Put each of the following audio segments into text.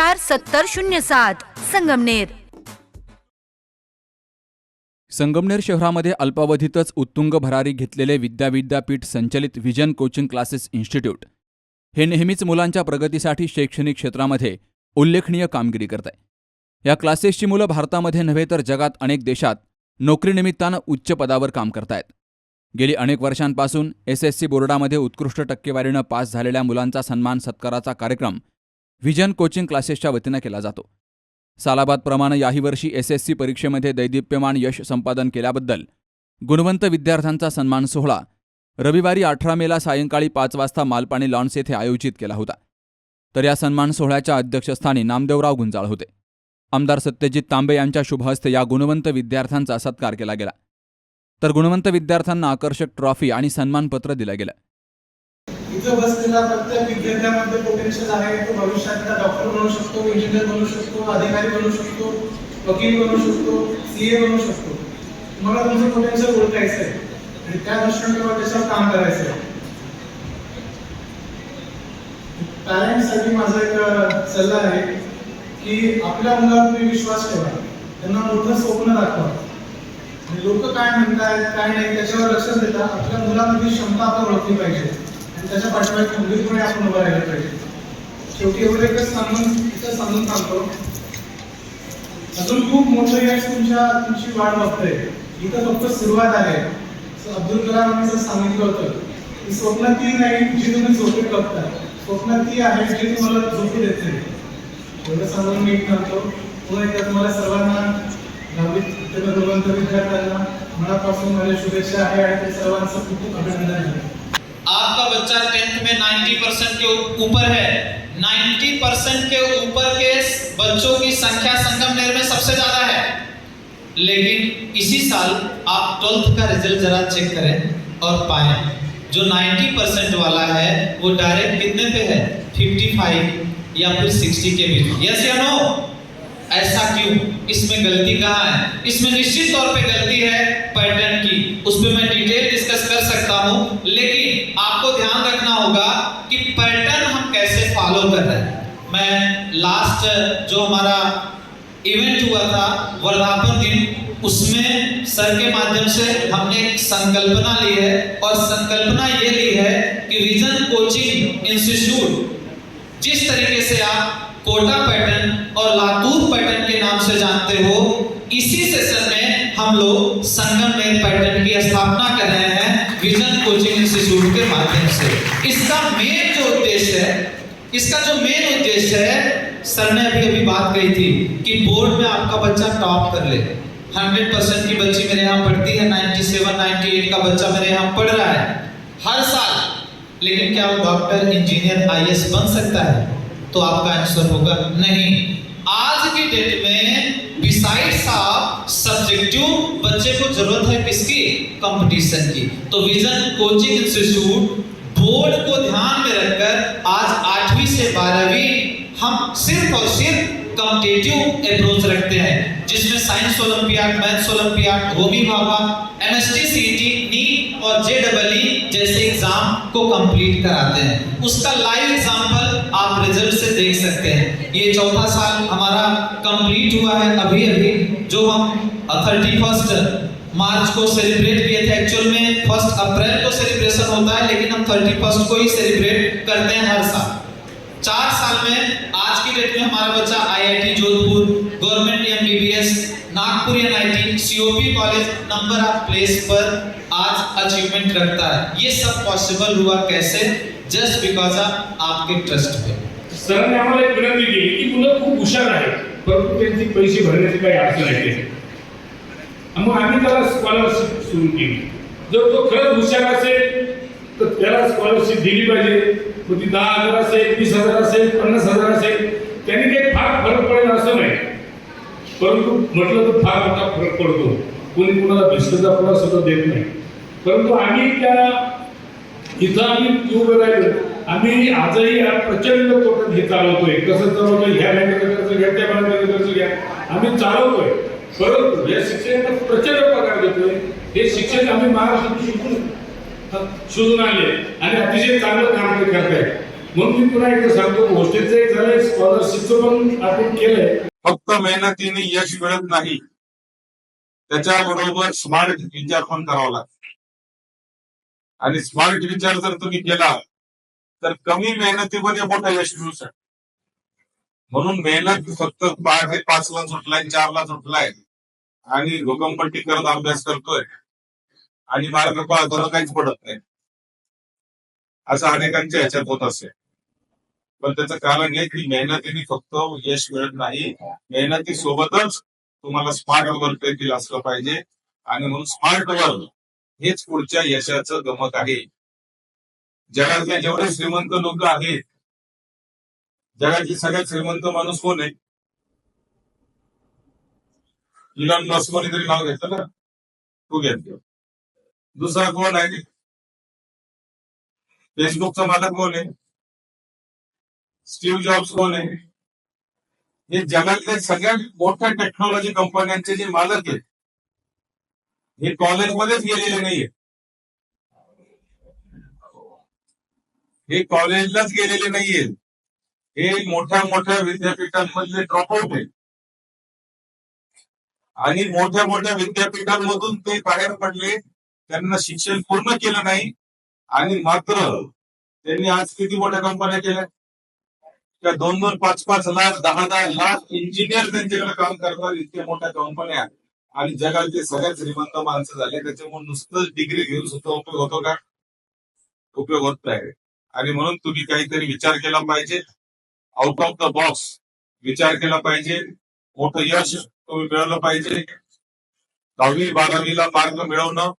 चार सत्तर शून्य सात. संगमनेर. संगमनेर शहरामध्ये अल्पावधीतच उत्तुंग भरारी घेतलेले विद्या विद्यापीठ संचलित व्हिजन कोचिंग क्लासेस इन्स्टिट्यूट हे नेहमीच मुलांच्या प्रगतीसाठी शैक्षणिक क्षेत्रामध्ये उल्लेखनीय कामगिरी करत आहे या क्लासेसची मुलं भारतामध्ये नव्हे तर जगात अनेक देशात नोकरीनिमित्तानं उच्च पदावर काम करतायत. गेली अनेक वर्षांपासून एस एस सी बोर्डामध्ये उत्कृष्ट टक्केवारीनं पास झालेल्या मुलांचा सन्मान सत्काराचा कार्यक्रम व्हिजन कोचिंग क्लासेसच्या वतीनं केला जातो. सालाबादप्रमाणे याही वर्षी एस एस सी परीक्षेमध्ये दैदिप्यमान यश संपादन केल्याबद्दल गुणवंत विद्यार्थ्यांचा सन्मान सोहळा रविवारी अठरा मेला सायंकाळी पाच वाजता मालपाणी लॉन्स येथे आयोजित केला होता. तर या सन्मान सोहळ्याच्या अध्यक्षस्थानी नामदेवराव गुंजाळ होते. आमदार सत्यजित तांबे यांच्या शुभहस्ते या गुणवंत विद्यार्थ्यांचा सत्कार केला गेला. तर गुणवंत विद्यार्थ्यांना आकर्षक ट्रॉफी आणि सन्मानपत्र दिलं गेलं. इथं बसलेला प्रत्येक विद्यार्थ्यामध्ये पोटेन्शियल आहे तो भविष्यातला डॉक्टर बनू शकतो इंजिनियर बनू शकतो अधिकारी बनू शकतो वकील बनू शकतो सीए बनू शकतो. तुम्हाला तुमचं पोटेन्शियल ओळखायचं आहे आणि त्या दृष्टीने तुम्हाला त्याच्यावर काम करायचं आहे पॅरेंट्ससाठी माझा एक सल्ला आहे की आपल्या मुलावर तुम्ही विश्वास ठेवा. त्यांना मोठं स्वप्न दाखवा. लोक काय म्हणतायत काय नाही त्याच्यावर लक्ष देता. आपल्या मुलामध्ये क्षमता आपण ओळखली पाहिजे. त्याच्या पाठीमागे खंबीरपणे आपण उभं राहिलं पाहिजे. शेवटी एवढं एकच सांगून इथं सांगून सांगतो. अजून खूप मोठं यश तुमच्या तुमची वाट बघतंय. इथं फक्त सुरुवात आहे. अब्दुल कलाम यांनी सांगितलं होतं की स्वप्न ती नाही जी तुम्ही झोपेत बघता. स्वप्न ती आहे जी तुम्हाला झोपू देते. एवढं सांगून मी म्हणतो पुन्हा एकदा तुम्हाला सर्वांना दहावीत उत्तीर्ण विद्यार्थ्यांना मनापासून माझ्या शुभेच्छा आहे आणि ते सर्वांचं खूप खूप अभिनंदन आहे. बच्चा टेंथ में 90 परसेंट के ऊपर है। 90 परसेंट के ऊपर के बच्चों की संख्या संगमनेर में सबसे ज़्यादा है। लेकिन इसी साल आप ट्वेल्थ का रिज़ल्ट जरा चेक करें और पाए। जो 90 परसेंट वाला है, वो डायरेक्ट कितने पे है? 55 या फिर 60 के बीच यस या नो ऐसा क्यों? इसमें गलती कहाँ है? इसमें निश्चित तौर पे गलती है पैटर्न की। उस पर मैं डिटेल डिस्कस कर सकता हूँ, लेकिन आपको ध्यान रखना होगा कि पैटर्न हम कैसे फॉलो कर रहे हैं। मैं लास्ट जो हमारा इवेंट हुआ था, वर्धापन दिन, उसमें सर के माध्यम से हमने एक संकल्पना ली है, और संकल्पना ये ली है कि विजन कोचिंग इंस्टीट्यूट जिस तरीके से आप कोटा पैटर्न और लातूर पैटर्न के नाम से जानते हो। इसी सेशन में हम लोग संगमनेर पैटर्न की स्थापना कर रहे हैं विजन कोचिंग इंस्टीट्यूट के माध्यम से। इसका मेन जो उद्देश्य है, इसका जो मेन उद्देश्य है सर ने अभी अभी बात कही थी कि बोर्ड में आपका बच्चा टॉप कर ले। 100 परसेंट की बच्ची मेरे यहाँ पढ़ती है 97 98 का बच्चा मेरे यहाँ पढ़ रहा है। हर साल। लेकिन क्या वो डॉक्टर इंजीनियर आईएएस बन सकता है? तो आपका आंसर होगा, नहीं। आज की डेट में बिसाइड्स ऑफ़ सब्जेक्टिव बच्चे को ज़रूरत है किसकी? कंपटीशन की। तो विजन कोचिंग इंस्टीट्यूट बोर्ड को ध्यान में रखकर आज आठवीं से बारहवीं हम सिर्फ़ और सिर्फ़ कॉम्पिटेटिव अप्रोच रखते हैं, जिसमें science olympiad maths olympiad Homi Bhabha MST CT NEET और जे जैसे एग्ज़ाम को कंप्लीट कराते हैं। उसका लाइव एग्जांपल आप रिज़ल्ट से देख सकते हैं। ये चौथा साल हमारा कंप्लीट हुआ है अभी अभी। जो हम थर्टी फ़र्स्ट मार्च को सेलिब्रेट किए थे एक्चुअल में फ़र्स्ट अप्रैल को सेलिब्रेशन होता है, लेकिन हम थर्टी फ़र्स्ट को ही सेलिब्रेट करते हैं हर साल। चार साल में आज की डेट में हमारा बच्चा IIT Jodhpur government MBBS Nagpur NIT COP college number of place पर आज अचीवमेंट रखता है। ये सब पॉसिबल हुआ कैसे? जस्ट बिकॉज ऑफ आपके ट्रस्ट पे. सरांनी आम्हाला एक विनंती केली की मुलं खूप हुशार आहेत परंतु त्यांची पैसे भरण्याची काही अडचण आहे मग आम्ही त्याला स्कॉलरशिप सुरू केली. जर तो खरंच हुशार असेल तर त्याला स्कॉलरशिप दिली पाहिजे. मग ती दहा हजार असेल वीस हजार असेल पन्नास हजार असेल त्यांनी काही फार फरक पडणार असं नाही. परंतु म्हटलं तर फार मोठा फरक पडतो. कोणी कुणाला भ्रष्टाचार सुद्धा देत नाही. परंतु आम्ही त्या इथं आम्ही उभं राहिलो. आम्ही आजही प्रचंड तोटत हे चालवतोय. कसं चालवतोय? ह्या बँकेचं कर्ज घ्या त्या बँकेचं कर्ज घ्या आम्ही चालवतोय. परंतु या शिक्षकांना प्रचंड पगार देतोय. हे शिक्षक आम्ही महाराष्ट्रात शिकून शोधून आले आणि अतिशय चांगलं काम ते करतायत. म्हणून मी पुन्हा एकदा सांगतो हॉस्टेलचं एक झालंय स्कॉलरशिपचं पण आपण केलंय. फक्त मेहनतीने यश मिळत नाही. त्याच्याबरोबर स्मार्ट विचार पण करावा लागतो. आणि स्मार्ट विचार जर तुम्ही केला तर कमी मेहनतीमध्ये मोठं यश मिळू शकतं. म्हणून मेहनत फक्त पहाटे पाच ला सुटलाय चार ला सुटलाय. आणि भूकंपट्टी करत अभ्यास करतोय. आणि मार्ग पाहतो काहीच पडत नाही. असं अनेकांच्या ह्याच्यात होत असे. पण त्याचं कारण हे की मेहनतीने फक्त यश मिळत नाही. मेहनती सोबतच तुम्हाला स्मार्ट वर्क देखील असलं पाहिजे. आणि म्हणून स्मार्ट वर्क हेच पुढच्या यशाचं गमक आहे. जगातले जेवढे श्रीमंत लोक आहेत जगातील सगळ्यात श्रीमंत माणूस कोण आहे? इलॉन मस्क कोणीतरी नाव घेतलं ना? तू घेतलं दुसरा कोण आहे? फेसबुकचा मालक कोण आहे? स्टीव जॉब्स कोण आहे? हे जगातले सगळ्यात मोठ्या टेक्नॉलॉजी कंपन्यांचे जे मालक आहेत हे कॉलेजमध्येच गेलेले नाहीये. हे कॉलेजलाच गेलेले नाहीये. हे मोठ्या मोठ्या विद्यापीठांमधले ड्रॉपआउट आहेत. आणि मोठ्या मोठ्या विद्यापीठांमधून ते बाहेर पडले. त्यांना शिक्षण पूर्ण केलं नाही. आणि मात्र त्यांनी आज किती मोठ्या कंपन्या केल्या? त्या दोन दोन पाच पाच लाख दहा दहा लाख इंजिनियर त्यांच्याकडे काम करतात. इतक्या मोठ्या कंपन्या आहेत. आणि जगातले सगळ्यात श्रीमंत माणसं झाले त्याच्यामुळे नुसतं डिग्री घेऊन सुद्धा उपयोग होतो का? उपयोग होत नाही. आणि म्हणून तुम्ही काहीतरी विचार केला पाहिजे. आउट ऑफ द बॉक्स विचार केला पाहिजे. मोठं यश तुम्ही मिळवलं पाहिजे. दहावी बारावीला मार्क मिळवणं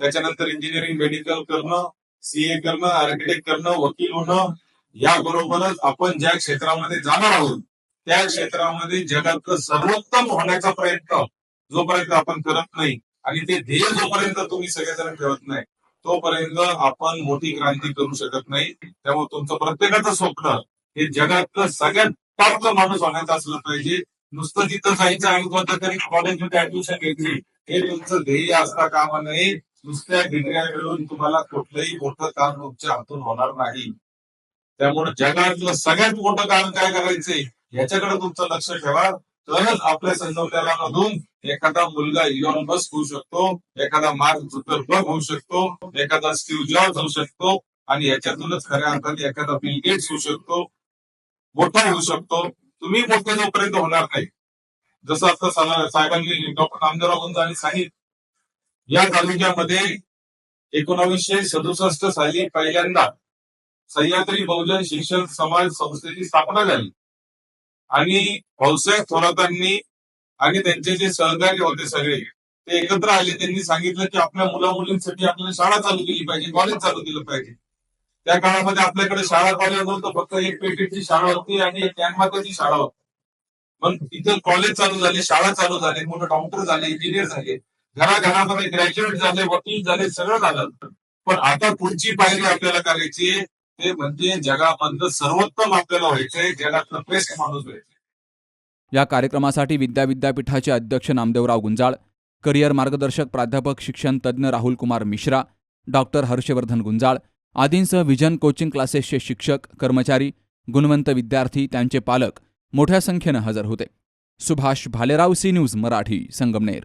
त्याच्यानंतर इंजिनिअरिंग मेडिकल करणं सीए करणं आर्किटेक्ट करणं वकील होणं याबरोबरच आपण ज्या क्षेत्रामध्ये जाणार आहोत त्या क्षेत्रामध्ये जगातलं सर्वोत्तम होण्याचा प्रयत्न जोपर्यंत आपण करत नाही आणि ते ध्येय जोपर्यंत तुम्ही सगळेजण ठेवत नाही तोपर्यंत आपण मोठी क्रांती करू शकत नाही. त्यामुळे तुमचं प्रत्येकाचं स्वप्न हे जगातलं सगळ्यात टॉपचं माणूस होण्याचं असलं पाहिजे. नुसतं तिथं जायचं आणि कोणत्या तरी कॉलेजमध्ये ऍडमिशन घेतली हे तुमचं ध्येय असता कामा नये नुसत्या डिग्र्या मिळून तुम्हाला कुठलंही मोठं काम तुमच्या हातून होणार नाही. त्यामुळे जगातलं सगळ्यात मोठं काम काय करायचंय? याच्याकडे तुमचं लक्ष ठेवा. तरच आपल्या संगमनेरामधून एखादा मुलगा इलॉन बस होऊ शकतो एखादा मार्क झुकरबर्ग होऊ शकतो एखादा स्टीव्ह जॉर्ज होऊ शकतो आणि याच्यातूनच खऱ्या अर्थाने एखादा बिल गेट्स होऊ शकतो मोठा होऊ शकतो. तुम्ही मोठे जोपर्यंत होणार नाही. जसं आता साहेबांनी डॉक्टर नामदेवराव गुंजांनी सांगितलं. या तालुक्यामध्ये एकोणावीसशे सदुसष्ट साली पहिल्यांदा सह्याद्री बहुजन शिक्षण समाज संस्थेची स्थापना झाली. आणि भाऊसाहेब थोरातांनी आणि त्यांचे जे सहकारी होते सगळे ते एकत्र आले. त्यांनी सांगितलं की आपल्या मुला मुलींसाठी आपल्याला शाळा चालू केली पाहिजे कॉलेज चालू केलं पाहिजे. त्या काळामध्ये आपल्याकडे शाळा कॉलेज नव्हतं फक्त एक पेटीची शाळा होती आणि एक ज्ञानमाताची शाळा होती. पण इथं कॉलेज चालू झाले शाळा चालू झाले मोठे डॉक्टर झाले इंजिनियर झाले घराघरामध्ये ग्रॅज्युएट झाले वकील झाले सगळं झालं. पण आता पुढची पायरी आपल्याला करायची आहे, ते म्हणजे जगामधलं सर्वोत्तम आपल्याला व्हायचंय जगातलं बेस्ट माणूस व्हायचंय या कार्यक्रमासाठी विद्या विद्यापीठाचे अध्यक्ष नामदेवराव गुंजाळ करिअर मार्गदर्शक प्राध्यापक शिक्षण तज्ज्ञ राहुल कुमार मिश्रा डॉक्टर हर्षवर्धन गुंजाळ आदींसह विजन कोचिंग क्लासेसचे शिक्षक कर्मचारी गुणवंत विद्यार्थी त्यांचे पालक मोठ्या संख्येनं हजर होते. Subhash Bhalerao C news Marathi Sangamner.